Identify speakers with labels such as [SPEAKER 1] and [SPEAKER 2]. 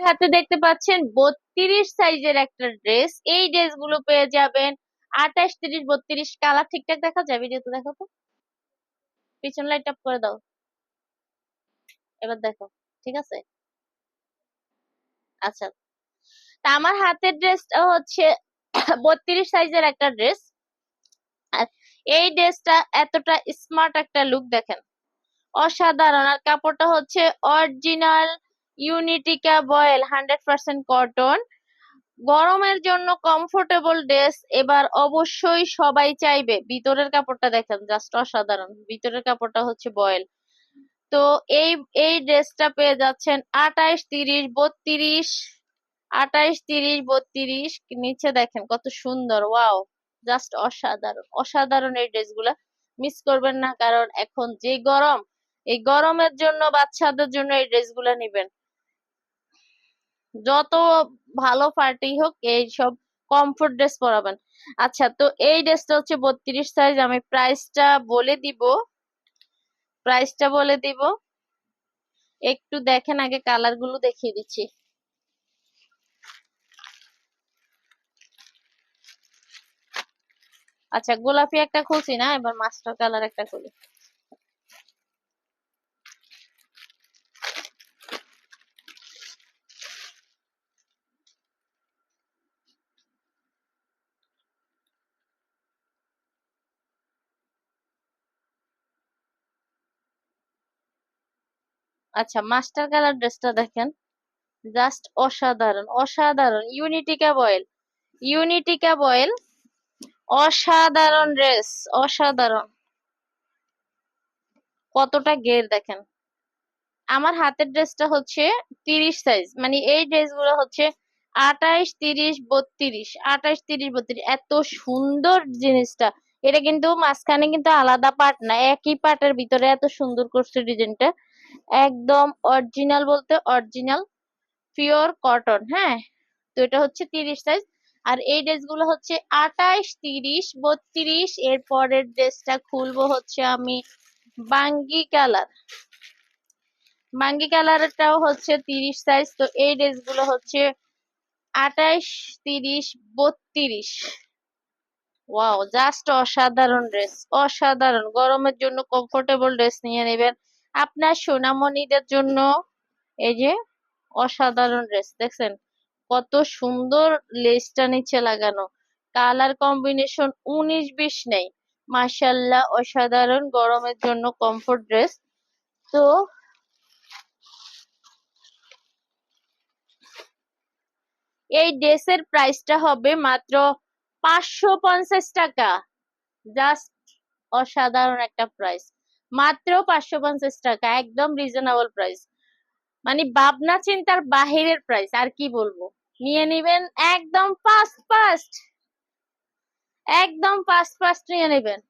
[SPEAKER 1] হাতে দেখতে পাচ্ছেন, বত্রিশ সাইজের একটা ড্রেস। এই ড্রেসগুলো পেয়ে যাবেন আঠাশ, তিরিশ, বত্রিশ। কালার ঠিকঠাক দেখা যায় ভিডিওতে দেখো তো? পিছন লাইট অফ করে দাও। এবার দেখো, ঠিক আছে? আচ্ছা। তা আমার হাতের ড্রেসটা হচ্ছে বত্রিশ সাইজের একটা ড্রেস। আর এই ড্রেসটা এতটা স্মার্ট একটা লুক দেখেন। অসাধারণ। আর কাপড়টা হচ্ছে original Unitika voile hundred percent cotton. গরমের জন্য কমফোর্টেবল ড্রেস, এবার অবশ্যই সবাই চাইবে। ভিতরের কাপড়টা দেখেন, জাস্ট অসাধারণ। ভিতরের কাপড়টা হচ্ছে বয়েল। তো এই এই ড্রেসটা পেয়ে যাচ্ছেন আঠাইশ তিরিশ, বত্রিশ আঠাইশ তিরিশ, বত্রিশ। নিচে দেখেন কত সুন্দর, ওয়াও, জাস্ট অসাধারণ। অসাধারণ এই ড্রেসগুলা। মিস করবেন না, কারণ এখন যে গরম, এই গরমের জন্য বাচ্চাদের জন্য এই ড্রেসগুলা নিবেন। যত ভালো পার্টি হোক এই সব কমফোর্ট ড্রেস পরাবেন। আচ্ছা তো এই ড্রেসটা হচ্ছে বত্রিশ সাইজ আমি প্রাইসটা বলে দিব। প্রাইসটা বলে দিব। একটু দেখেন, আগে কালারগুলো দেখিয়ে দিচ্ছি। আচ্ছা গোলাপি একটা খুলছি না, এবার মাস্টার কালার একটা খুলি। আচ্ছা মাস্টার কালার ড্রেসটা দেখেন। জাস্ট অসাধারণ অসাধারণ। ইউনিটিকা বয়েল ইউনিটিকা বয়েল অসাধারণ ড্রেস অসাধারণ। কতটা গের দেখেন। আমার হাতের ড্রেসটা হচ্ছে তিরিশ সাইজ মানে এই ড্রেসগুলো হচ্ছে আঠাইশ, তিরিশ, বত্রিশ, আঠাইশ, তিরিশ, বত্রিশ। এত সুন্দর জিনিসটা। এটা কিন্তু মাঝখানে কিন্তু আলাদা পার্ট না, একই পার্টের ভিতরে এত সুন্দর করছে ডিজাইনটা একদম অরিজিনাল বলতে অরিজিনাল পিওর কটন হ্যাঁ? তো এটা হচ্ছে তিরিশ সাইজ আর এই ড্রেসগুলো হচ্ছে আঠাইশ তিরিশ, বত্রিশ এর পরের ড্রেসটা খুলবো হচ্ছে আমি বাঙ্গি কালার বাঙ্গি কালারটাও হচ্ছে তিরিশ সাইজ তো এই ড্রেসগুলো হচ্ছে আঠাইশ তিরিশ, বত্রিশ। ওয়াও জাস্ট অসাধারণ ড্রেস অসাধারণ। গরমের জন্য কমফোর্টেবল ড্রেস নিয়ে নেবেন। আপনার সোনামণিদের জন্য এই যে অসাধারণ ড্রেস দেখছেন? কত সুন্দর লেসটা নিচে লাগানো। কালার কম্বিনেশন উনিশ বিশ নেই। মাসাল্লাহ অসাধারণ গরমের জন্য কমফোর্ট ড্রেস তো এই ড্রেসের প্রাইসটা হবে মাত্র পাঁচশো পঞ্চাশ টাকা। জাস্ট অসাধারণ একটা প্রাইস মাত্র পাঁচশো পঞ্চাশ টাকা, একদম রিজনেবল প্রাইস মানে ভাবনা চিন্তার বাহিরের প্রাইস আর কি বলব? নিয়ে নিবেন একদম ফাস্ট ফাস্ট একদম ফাস্ট ফাস্ট নিয়ে নেবেন।